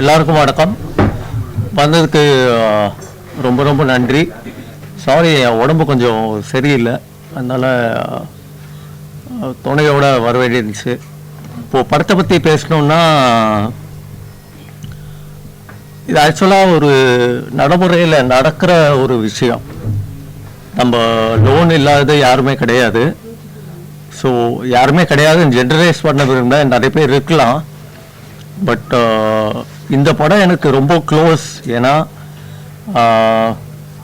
எல்லாருக்கும் வணக்கம். வந்ததுக்கு ரொம்ப ரொம்ப நன்றி. சாரி என் உடம்பு கொஞ்சம் சரியில்லை. அதனால் துணையோட வர வேண்டியிருந்துச்சு இப்போது படத்தை பற்றி பேசணுன்னா இது ஆக்சுவலாக ஒரு நடைமுறையில் நடக்கிற ஒரு விஷயம். நம்ம லோன் இல்லாதது யாருமே கிடையாது. ஸோ யாருமே கிடையாதுன்னு ஜென்ரலைஸ் பண்ண விரும்ப நிறைய பேர் இருக்கலாம். பட் இந்த படம் எனக்கு ரொம்ப க்ளோஸ் ஏன்னா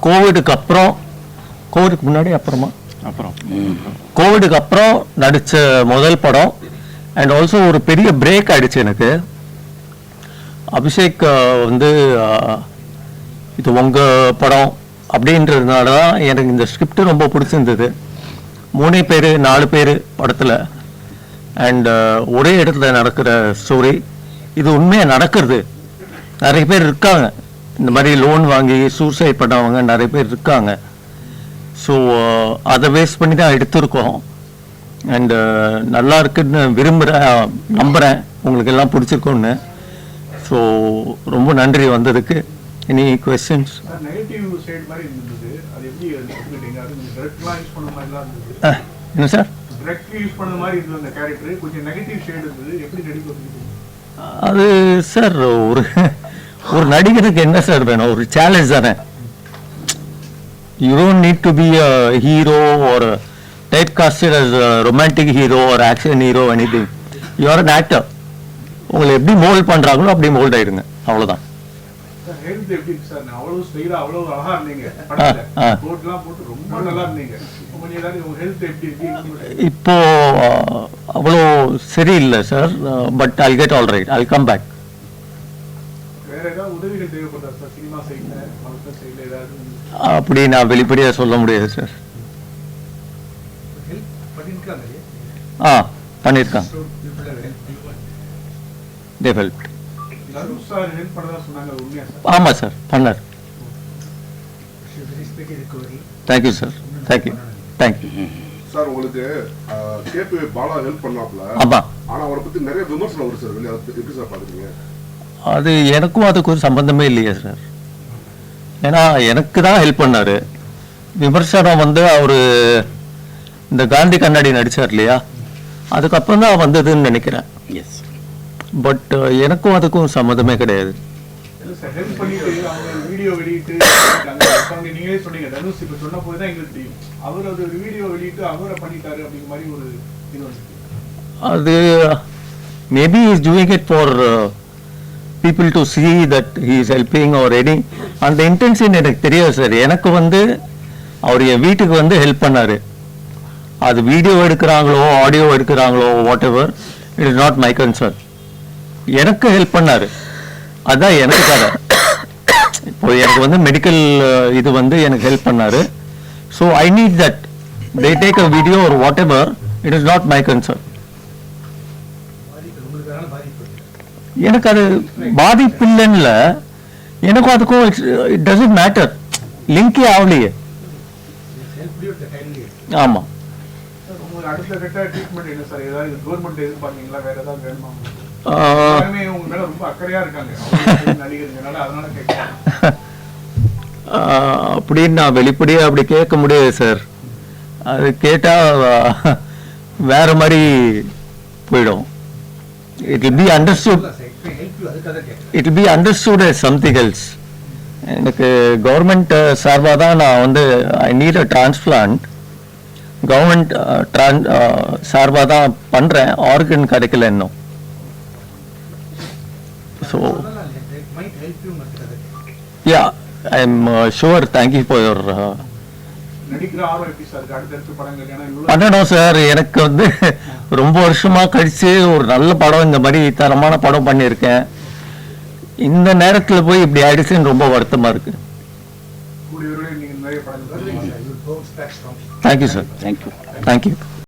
கோவிடுக்கு அப்புறம் கோவிடுக்கு முன்னாடி அப்புறமா? அப்புறம். கோவிடுக்கு அப்புறம் நடித்த முதல் படம். அண்ட் ஆல்சோ ஒரு பெரிய பிரேக் ஆயிடுச்சு எனக்கு. அபிஷேக் வந்து இது உங்கள் படம் அப்படின்றதுனால தான் எனக்கு இந்த ஸ்கிரிப்ட் ரொம்ப பிடிச்சிருந்தது. மூணே பேர் நாலு பேர் படத்தில். அண்ட் ஒரே இடத்துல நடக்கிற ஸ்டோரி இது உண்மையாக நடக்கிறது? நிறைய பேர் இருக்காங்க. இந்த மாதிரி லோன் வாங்கி சூசைட் பண்ணவங்க நிறைய பேர் இருக்காங்க. ஸோ அதை வேஸ்ட் பண்ணி தான் எடுத்திருக்கோம். அண்டு நல்லா இருக்குன்னு விரும்புகிறேன் நம்புகிறேன் உங்களுக்கு எல்லாம் பிடிச்சிருக்கோன்னு ஸோ ரொம்ப நன்றி வந்ததுக்கு. எனி கொஸ்டின்ஸ் என்ன சார் அது சார் ஒரு ஒரு நடிகருக்கு என்ன சார் வேணும்? ஒரு சேலஞ்ச் தானே. You don't need to be a hero ஒரு type casted as romantic hero ஒரு action hero anything you're an actor உங்களை எப்படி மோல்ட் பண்ணுறாங்களோ அப்படி மோல்ட் ஆயிடுங்க. அவ்வளோதான் இப்போ அவ்வளோ சரியில்லை sir. But I get all right I come back அப்படி நான் வெளிப்படையாக சொல்ல முடியாது சார். ஆ பண்ணியிருக்காங்க. சார்? ஆமாம் சார் பண்ணார். Thank you sir thank you thank you sir உங்களுக்கு கேபி பாலா ஹெல்ப் பண்ணாப்ல. ஆமாம் ஆனா அவரை பத்தி நிறைய விமர்சனம் வரும் சார். எப்படி சார் பாக்குறீங்க? அது எனக்கும் அதுக்கு ஒரு சம்பந்தமே இல்லையே சார் ஏன்னா எனக்கு தான் ஹெல்ப் பண்ணாரு. விமர்சனம் வந்து அவர் இந்த காந்தி கண்ணாடி நடிச்சார் இல்லையா? அதுக்கப்புறம் தான் வந்ததுன்னு நினைக்கிறேன். எஸ் பட் எனக்கும் அதுக்கும் சம்மந்தமே கிடையாது. அது maybe is doing it for people to see that he is helping or any. அந்த இன்டென்ஷன் எனக்கு தெரியாது சார் எனக்கு வந்து அவர் என் வீட்டுக்கு வந்து ஹெல்ப் பண்ணார். அது வீடியோ எடுக்கிறாங்களோ audio எடுக்கிறாங்களோ whatever it is not my concern எனக்கு ஹெல்ப் பண்ணார். அதான் எனக்கு கதை. இப்போ எனக்கு வந்து மெடிக்கல் uh, இது வந்து எனக்கு ஹெல்ப் பண்ணார். So I need that they take a video ஒரு whatever it is not my concern எனக்கு அது பாதிப்பு இல்லைன்னு எனக்கும் அதுக்கும் இட் டசன்ட் மேட்டர் லிங்கே ஆகலையே ஆமா. சார் உங்களுக்கு அடுத்த கட்ட ட்ரீட்மெண்ட் என்ன சார் ஏதாவது கவர்மெண்ட் எதிர்பார்க்கீங்களா வேற ஏதாவது வேணுமா ஆஹ், எல்லாருமே உங்க மேல ரொம்ப அக்கறையா இருக்காங்க அவங்க நடிகர்களால அதனால கேட்கலாம் ஆஹ், அப்படின்னு நான் வெளிப்படையா அப்படி கேட்க முடியாது சார். அது கேட்டா வேற மாதிரி போயிடும். It will be understood it be understood as something else எனக்கு கவர்மெண்ட் சார்பாக தான் நான் வந்து I need a transplant government Tran சார்பாக தான் பண்ணுறேன் ஆர்கன் கிடைக்கல இன்னும். So ya I am sure thank you for your நடிக்கிற ஆர்வம் எப்படி சார் இருக்கு அடுத்தடுத்த படங்கள் ஏன்னா இவ்வளவு பண்ணணும் சார் எனக்கு வந்து ரொம்ப வருஷமா கழிச்சு ஒரு நல்ல படம் இந்த மாதிரி தரமான படம் பண்ணியிருக்கேன். இந்த நேரத்தில் போய் இப்படி ஆயிடுச்சுன்னு ரொம்ப வருத்தமா இருக்கு. கூடிய விரைவில் நீங்க நிறைய படங்கள் தேங்க்யூ சார் தேங்க்யூ தேங்க்யூ